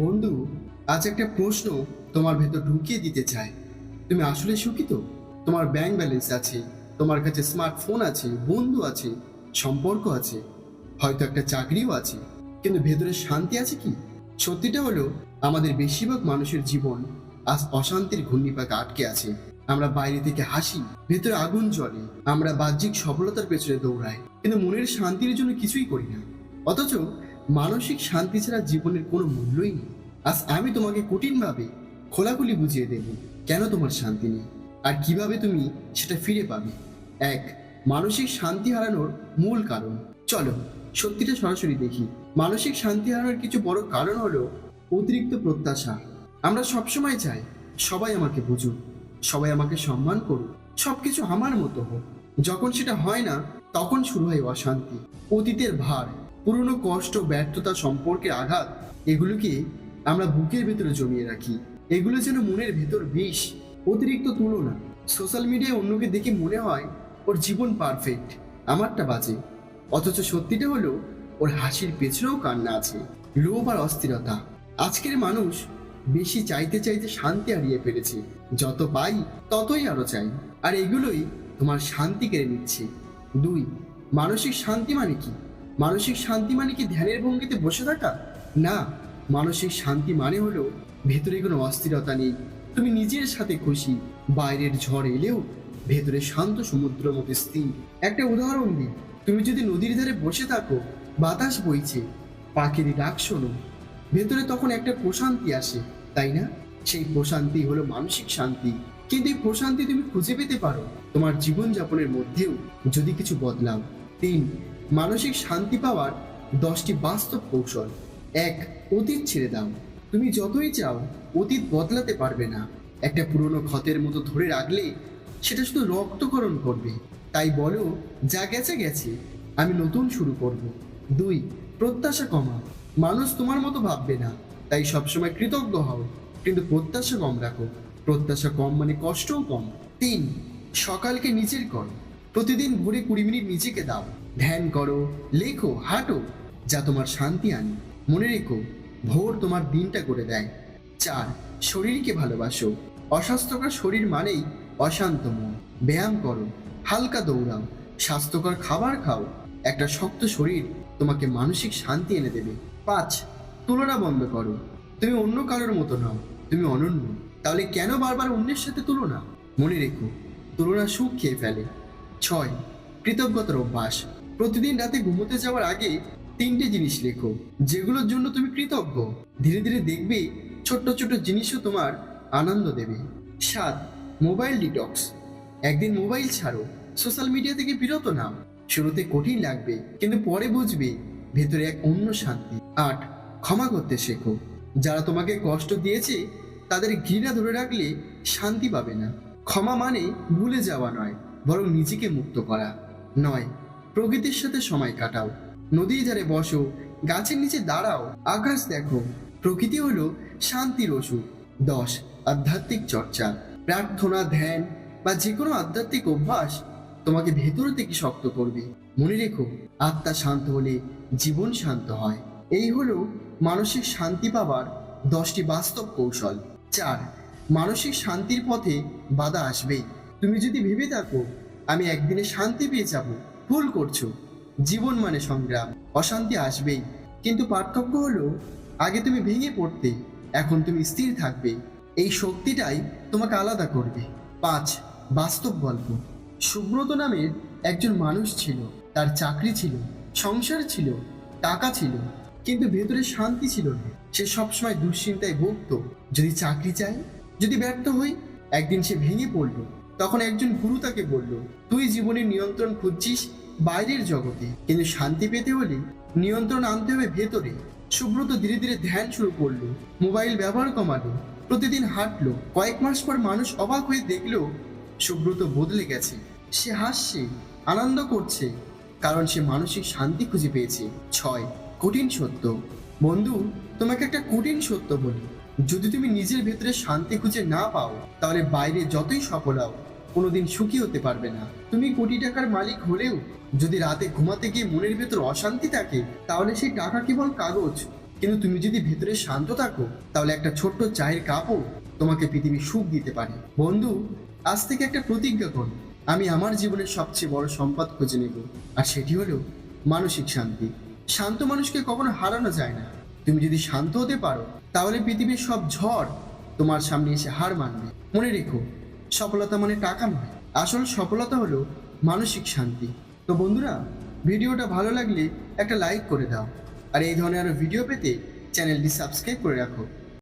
বন্ধু, আজ একটা প্রশ্ন তোমার ভেতর ঢুকিয়ে দিতে চাই। তুমি আসলে সুখী তো? তোমার ব্যাংক ব্যালেন্স আছে, তোমার কাছে স্মার্টফোন আছে, বন্ধু আছে, সম্পর্ক আছে, হয়তো একটা চাকরিও আছে, কিন্তু ভেতরে শান্তি আছে কি? সত্যিটা হলো, আমাদের বেশিরভাগ মানুষের জীবন আজ অশান্তির ঘূর্ণিপাকে আটকে আছে। আমরা বাইরে থেকে হাসি, ভেতরে আগুন জ্বলে, আমরা বাহ্যিক সফলতার পেছনে দৌড়াই, কিন্তু মনের শান্তির জন্য কিছুই করি না। অথচ মানসিক শান্তি ছাড়া জীবনের কোনো মূল্যই নেই। আজ আমি তোমাকে কঠিনভাবে খোলাখুলি বুঝিয়ে দেব কেন তোমার শান্তি নেই আর কীভাবে তুমি সেটা ফিরে পাবে। এক, মানসিক শান্তি হারানোর মূল কারণ। চলো, সত্যিটা সরাসরি দেখি। মানসিক শান্তি হারানোর কিছু বড় কারণ হলো অতিরিক্ত প্রত্যাশা। আমরা সবসময় চাই সবাই আমাকে বুঝুক, সবাই আমাকে সম্মান করুক, সবকিছু আমার মতো হোক। যখন সেটা হয় না, তখন শুরু হয় অশান্তি, অতীতের ভার। পুরনো কষ্ট, ব্যর্থতা সম্পর্কে আঘাত, এগুলোকে আমরা বুকের ভেতরে জমিয়ে রাখি। এগুলো যেন মনের ভেতর বিষ, অতিরিক্ত তুলনা। সোশ্যাল মিডিয়ায় অন্যকে দেখে মনে হয় ওর জীবন পারফেক্ট আমারটা বাজে। অথচ সত্যিটা হলো, ওর হাসির পেছনেও কান্না আছে, লোভ আর অস্থিরতা। আজকের মানুষ বেশি চাইতে চাইতে শান্তি হারিয়ে ফেলেছে। যত পাই, ততই আরও চাই। আর এগুলোই তোমার শান্তি কেড়ে নিচ্ছে। দুই, মানসিক শান্তি মানে কি? মানসিক শান্তি মানে কি ধ্যানের ভঙ্গিতে বসে থাকা? না, মানসিক শান্তি মানে হলো ভেতরে কোনো অস্থিরতা নেই। তুমি নিজের সাথে খুশি, বাইরের ঝড় এলেও ভেতরে শান্ত সমুদ্র মতো স্থির। একটা উদাহরণ দিই, তুমি যদি নদীর ধারে বসে থাকো, বাতাস বইছে, পাখির ডাক শোনো, ভেতরে তখন একটা প্রশান্তি আসে, তাই না? সেই প্রশান্তি হলো মানসিক শান্তি। কিন্তু এই প্রশান্তি তুমি খুঁজে পেতে পারো। তোমার জীবনযাপনের মধ্যেও যদি কিছু বদলাও। তিন মানসিক শান্তি পাওয়ার দশটি বাস্তব কৌশল। এক, অতীত ছেড়ে দাও। তুমি যতই চাও, অতীত বদলাতে পারবে না। একটা পুরনো ক্ষতের মতো ধরে রাখলে সেটা শুধু রক্তকরণ করবে। তাই বলো, যা গেছে গেছে। আমি নতুন শুরু করব। দুই, প্রত্যাশা কমা মানুষ তোমার মতো ভাববে না। তাই সবসময় কৃতজ্ঞ হও। কিন্তু প্রত্যাশা কম রাখো। প্রত্যাশা কম মানে কষ্টও কম। তিন, সকালকে নিজের করো। প্রতিদিন ভোরে কুড়ি মিনিট নিজেকে দাও। ধ্যান করো, লেখো, হাঁটো, যা তোমার শান্তি আনে। মনে রেখো, ভোর তোমার দিনটা করে দেয়। চার, শরীরকে ভালোবাসো। অস্বাস্থ্যকর শরীর মানেই অশান্ত মন। ব্যায়াম করো, হালকা দৌড়াও, স্বাস্থ্যকর খাবার খাও। একটা শক্ত শরীর তোমাকে মানসিক শান্তি এনে দেবে। পাঁচ, তুলনা বন্ধ করো। তুমি অন্য কারোর মতো নাও, তুমি অনন্য। তাহলে কেন বারবার অন্যের সাথে তুলনা? মনে রেখো, তুলনা সুখ খেয়ে ফেলে। ছয়, কৃতজ্ঞতার অভ্যাস। প্রতিদিন রাতে ঘুমোতে যাওয়ার আগে তিনটে জিনিস লেখো, যেগুলোর জন্য তুমি কৃতজ্ঞ। ধীরে ধীরে দেখবে ছোট্ট ছোট্ট জিনিসও তোমার আনন্দ দেবে। সাত, মোবাইল ডিটক্স। একদিন মোবাইল ছাড়ো, সোশ্যাল মিডিয়া থেকে বিরত নাও। শুরুতে কঠিন লাগবে, কিন্তু পরে বুঝবে ভেতরে এক অন্য শান্তি। আট, ক্ষমা করতে শেখো। যারা তোমাকে কষ্ট দিয়েছে, তাদের ঘৃণা ধরে রাখলে শান্তি পাবে না। ক্ষমা মানে ভুলে যাওয়া নয়। বরং নিজেকে মুক্ত করা। নয়, প্রকৃতির সাথে সময় কাটাও। নদীর ধারে বসো, গাছের নিচে দাঁড়াও, আকাশ দেখো। প্রকৃতি হলো শান্তির ওষুধ দশ, আধ্যাত্মিক চর্চা। প্রার্থনা, ধ্যান বা যে কোনো আধ্যাত্মিক অভ্যাস তোমাকে ভেতর থেকে শক্ত করবে। মনে রেখো, আত্মা শান্ত হলে জীবন শান্ত হয়। এই হলো মানসিক শান্তি পাবার দশটি বাস্তব কৌশল। চার, মানসিক শান্তির পথে বাধা আসবেই। তুমি যদি ভেবে থাকো, আমি একদিনে শান্তি পেয়ে যাব। ভুল করছ। জীবন মানে সংগ্রাম। অশান্তি আসবেই। কিন্তু পার্থক্য হলো, আগে তুমি ভেঙে পড়তে, এখন তুমি স্থির থাকবে। এই শক্তিটাই তোমাকে আলাদা করবে। পাঁচ, বাস্তব গল্প। সুব্রত নামের একজন মানুষ ছিল। তার চাকরি ছিল, সংসার ছিল, টাকা ছিল, কিন্তু ভেতরে শান্তি ছিল না। সে সবসময় দুশ্চিন্তায় ভুগত। যদি চাকরি চাই, যদি ব্যর্থ হই, একদিন সে ভেঙে পড়ল। তখন একজন গুরু তাকে বলল, তুই জীবনের নিয়ন্ত্রণ খুঁজছিস বাইরের জগতে, কিন্তু শান্তি পেতে হলে নিয়ন্ত্রণ আনতে হবে ভেতরে। সুব্রত ধীরে ধীরে ধ্যান শুরু করল, মোবাইল ব্যবহার কমালো, প্রতিদিন হাঁটলো। কয়েক মাস পর মানুষ অবাক হয়ে দেখল, সুব্রত বদলে গেছে। সে হাসছে, আনন্দ করছে, কারণ সে মানসিক শান্তি খুঁজে পেয়েছে। ছয়, কঠিন সত্য। বন্ধু, তোমাকে একটা কঠিন সত্য বলি। যদি তুমি নিজের ভেতরে শান্তি খুঁজে না পাও, তাহলে বাইরে যতই সফল হও কোনোদিন সুখী হতে পারবে না। তুমি কোটি টাকার মালিক হলেও যদি রাতে ঘুমাতে গিয়ে মনের ভেতর অশান্তি থাকে, তাহলে সেই টাকা কেবল কাগজ। কিন্তু তুমি যদি ভেতরে শান্ত থাকো, তাহলে একটা ছোট্ট চায়ের কাপও তোমাকে পৃথিবীর সুখ দিতে পারে। বন্ধু, আজ থেকে একটা প্রতিজ্ঞা করো। আমি আমার জীবনের সবচেয়ে বড় সম্পদ খুঁজে নেব, আর সেটি হলো মানসিক শান্তি। শান্ত মানুষকে কখনো হারানো যায় না। তুমি যদি শান্ত হতে পারো, তাহলে পৃথিবীর সব ঝড় তোমার সামনে এসে হার মানবে। মনে রেখো সফলতা মানে টাকা নয়। আসল সফলতা হলো মানসিক শান্তি। তো বন্ধুরা, ভিডিওটা ভালো লাগলে একটা লাইক করে দাও। আর এই ধরনের আরও ভিডিও পেতে চ্যানেলটি সাবস্ক্রাইব করে রাখো।